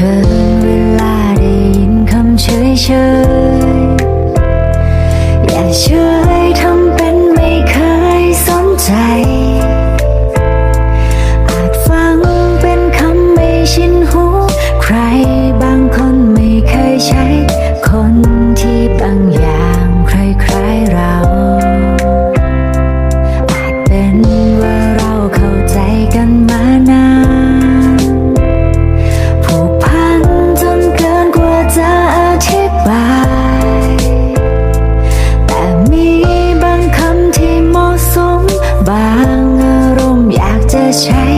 ยเวลาได้ยินคำเฉยเฉยอย่าเฉยทำเป็นไม่เคยสนใจ อาจฟังเป็นคำไม่ชินหู ใครบางคนไม่เคยใช้ คนที่บางอย่างคล้ายๆเรา อาจเป็นว่าเราเข้าใจกันมานา shadow.